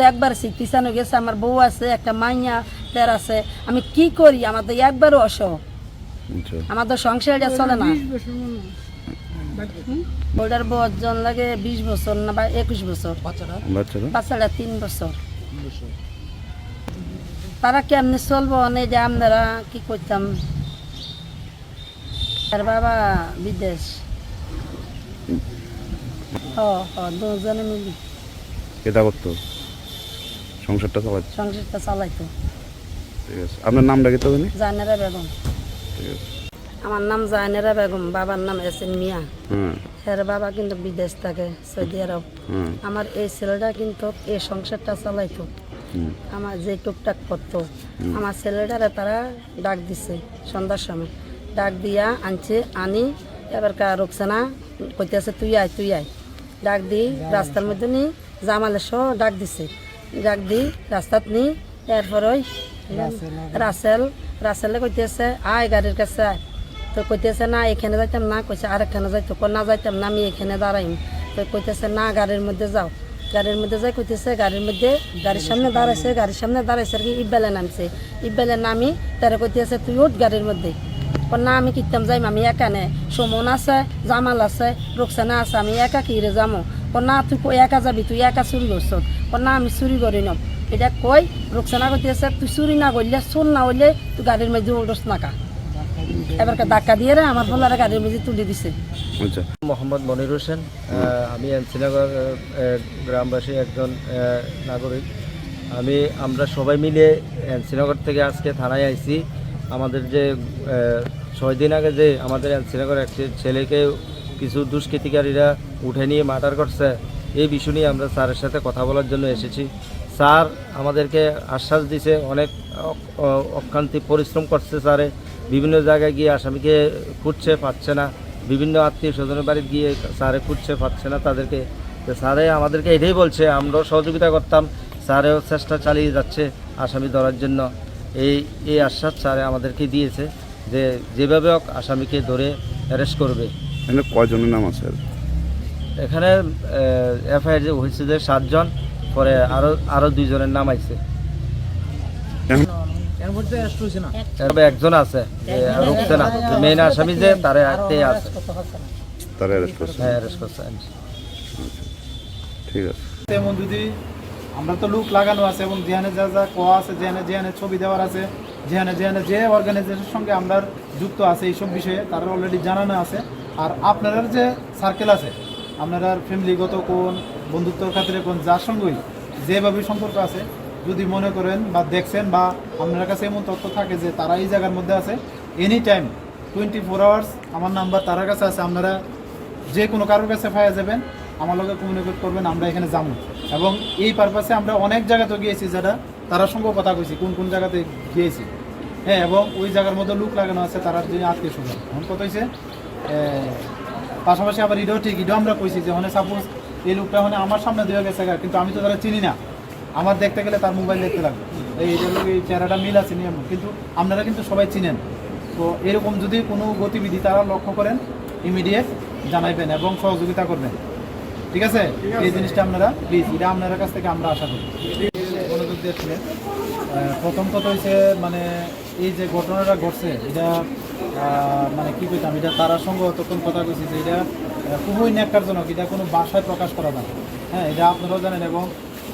দেখবার পিছানো গেছে, আমার বউ আছে, একটা মাইয়া, তের আছে। আমি কি করি? আমার তো একবারও অসহ। আমার তো সংসারটা চলে না। ওটার বজন লাগে বিশ বছর না বা একুশ বছর। বাচ্চারা? তিন বছর। তারা কেমনি চলবো? অনেক যে আপনারা কি করতাম? আর বাবা বিদেশ। হ হ দুজনে মিলি। এটা করতো? সংসারটা চালাচ্ছে সংসারটা চালাইতো। ঠিক আছে। আপনার নামটা কি তো জানি? জানেরা বেগম। আমার নাম জানেরা বেগম বাবার নাম এস এন মিয়া। হ্যাঁ এর বাবা কিন্তু বিদেশ থাকে সৌদি আরব। আমার এই ছেলেটা কিন্তু এই সংসারটা চালাইতো। আমার যে টুকটাক করতো। আমার ছেলেটারে তারা ডাক দিছে সন্ধ্যার সময়। ডাক দিয়া আনছে আনি এবার কা রোকসানা কইতেছে তুই আয় তুই আয়। ডাক দি রাস্তার মধ্যে নি জামালে সহ ডাক দিছে। ডাক দি রাস্তাত নি এরপর ওই রাসেল রাসেলে কইতেছে, আয় গাড়ির কাছে আয়। তো কইতেছে, না, এখানে যাইতাম না। কইছে, আরেকখানে যাইতো কো না, যাইতাম না, আমি এখানে দাঁড়াইম। তো কইতেছে, না, গাড়ির মধ্যে যাও। গাড়ির মধ্যে যাই কইতেছে, গাড়ির মধ্যে গাড়ির সামনে দাঁড়াইছে, গাড়ির সামনে দাঁড়াইছে আর কি ইব্বালে নামছে। ইব্বালে নামি তারা কইতেছে, তুই উঠ গাড়ির মধ্যে। না, আমি কিতাম যাইম, আমি একানে সুমন আছে, জামাল আছে, রোকসানা আছে, আমি একা কিরে যামো? না, তুই একা যাবি, তুই একা চুরি করছ না, আমি চুরি করি নম এটা কই? রোকসানা কইতেছে তুই চুরি না করলে চোর না হইলে তুই গাড়ির মধ্যে উঠস নাকা এবার ধাক্কা দিয়ে রে আমার বলারে গাড়ির মধ্যে তুলে দিছে। আচ্ছা। মোহাম্মদ মনির হোসেন আমি এনসিনগর গ্রামবাসী একজন নাগরিক। আমি আমরা সবাই মিলে এনসিনগর থেকে আজকে থানায় আইছি। আমাদের যে ছয় দিন আগে যে আমাদের এনসিনগর একটি ছেলেকে কিছু দুষ্কৃতিকারীরা উঠে নিয়ে মার্ডার করছে এই বিষয় নিয়ে আমরা স্যারের সাথে কথা বলার জন্য এসেছি। স্যার আমাদেরকে আশ্বাস দিছে অনেক অ- অ- অক্লান্তি পরিশ্রম করছে স্যারে। বিভিন্ন জায়গায় গিয়ে আসামিকে খুঁজছে পাচ্ছে না। বিভিন্ন আত্মীয় স্বজনের বাড়ি গিয়ে স্যারে খুঁজছে পাচ্ছে না তাদেরকে। স্যারে আমাদেরকে এটাই বলছে আমরাও সহযোগিতা করতাম স্যারেও চেষ্টা চালিয়ে যাচ্ছে আসামি ধরার জন্য। এই এই আশ্বাস স্যারে আমাদেরকে দিয়েছে যে যেভাবে হোক আসামিকে ধরে অ্যারেস্ট করবে। এখানে কয়জনের নাম আছে? এখানে এফআইআর যে হয়েছে যে সাতজন পরে আরও আরও দুইজনের নাম আইছে। একজন আছে রুকসেনা মেইন আসামি যে তারে তে আছে। তারা অ্যারেস্ট করছে। হ্যাঁ অ্যারেস্ট করছে ঠিক আছে। তেমন যদি আমরা তো লুক লাগানো আছে এবং যেখানে যা যা কোয়া আছে যেখানে যেখানে ছবি দেওয়ার আছে যেখানে যেখানে যে অর্গানাইজেশনের সঙ্গে আমরা যুক্ত আছে এইসব বিষয়ে তারা অলরেডি জানানো আছে। আর আপনার যে সার্কেল আছে আপনারা ফ্যামিলিগত কোন বন্ধুত্বর খাতিরে কোন যার সঙ্গেই যেভাবে সম্পর্ক আছে, যদি মনে করেন বা দেখছেন বা আপনার কাছে এমন তথ্য থাকে যে তারা এই জায়গার মধ্যে আছে any time twenty four hours আমার নাম্বার তার কাছে আছে, আপনারা যে কোনো কারোর কাছে পাওয়া যাবেন, আমার লগে কমিউনিকেট করবেন, আমরা এখানে যাব। এবং এই পারপাসে আমরা অনেক জায়গাতে গিয়েছি যারা তার সঙ্গেও কথা কইছি, কোন কোন জায়গাতে গিয়েছি। হ্যাঁ এবং ওই জায়গার মধ্যে লুক লাগানো আছে, তারা যদি আত্মীয় স্বজন এখন কথা হয়েছে পাশাপাশি আবার এটাও ঠিক, এটাও আমরা কইছি যে মানে সাপোজ এই লোকটা মানে আমার সামনে দেওয়া গেছে কিন্তু আমি তো তারা চিনি না। আমার দেখতে গেলে তার মোবাইল দেখতে লাগবে। এই এটার লোক এই চেহারাটা মিল আছে নিয়ম। কিন্তু আপনারা কিন্তু সবাই চিনেন। তো এরকম যদি কোনো গতিবিধি তারা লক্ষ্য করেন ইমিডিয়েট জানাইবেন এবং সহযোগিতা করবেন। ঠিক আছে? এই জিনিসটা আপনারা প্লিজ এটা আপনার কাছ থেকে আমরা আশা করি। মনোযোগ দিয়ে শুনেন। আহ, প্রথম কথা হচ্ছে মানে এই যে ঘটনাটা ঘটছে এটা মানে কি কইতাম এটা তারার সঙ্গে তখন কথা কইছি যে এটা খুবই ন্যাক্কারজনক, এটা কোনো বাসায় প্রকাশ করা না। হ্যাঁ এটা আপনারাও জানেন এবং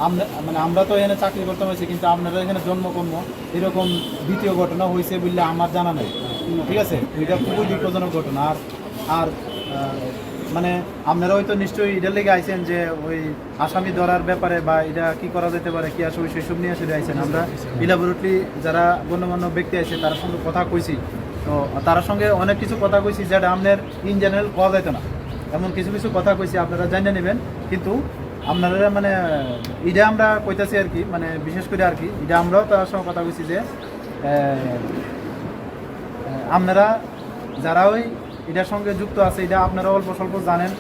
আমরা মানে আমরা তো এখানে চাকরি করতে হয়েছে, কিন্তু আপনারা এখানে জন্মকর্ম, এরকম দ্বিতীয় ঘটনা হয়েছে বললে আমার জানা নেই। ঠিক আছে? এটা খুবই দুঃখজনক ঘটনা। আর আর মানে আপনারা হয়তো নিশ্চয়ই এটার লেগে আইছেন যে ওই আসামি ধরার ব্যাপারে বা এটা কি করা যেতে পারে, কি আসলে সেসব নিয়ে আসলে আইছেন। আমরা ইলাবোরেটলি যারা গণ্যমান্য ব্যক্তি আছে, তার সঙ্গে কথা কইছি। তো তার সঙ্গে অনেক কিছু কথা কইছি যেটা আপনার ইন জেনারেল পাওয়া যেত না। এমন কিছু কিছু কথা কইছি, আপনারা জানিয়ে নেবেন। কিন্তু আপনারা মানে এটা আমরা কইতাছি আর কি মানে বিশেষ করে আর কি, এটা আমরাও তার সঙ্গে কথা কইছি যে আপনারা যারা ওই এটার সঙ্গে যুক্ত আছে, এটা আপনারা অল্প স্বল্প জানেন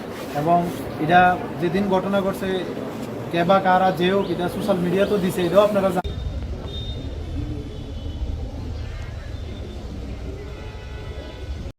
এবং এটা যেদিন ঘটনা ঘটছে কেবা কারা যেও এটা সোশ্যাল মিডিয়াতেও দিছে, এটাও আপনারা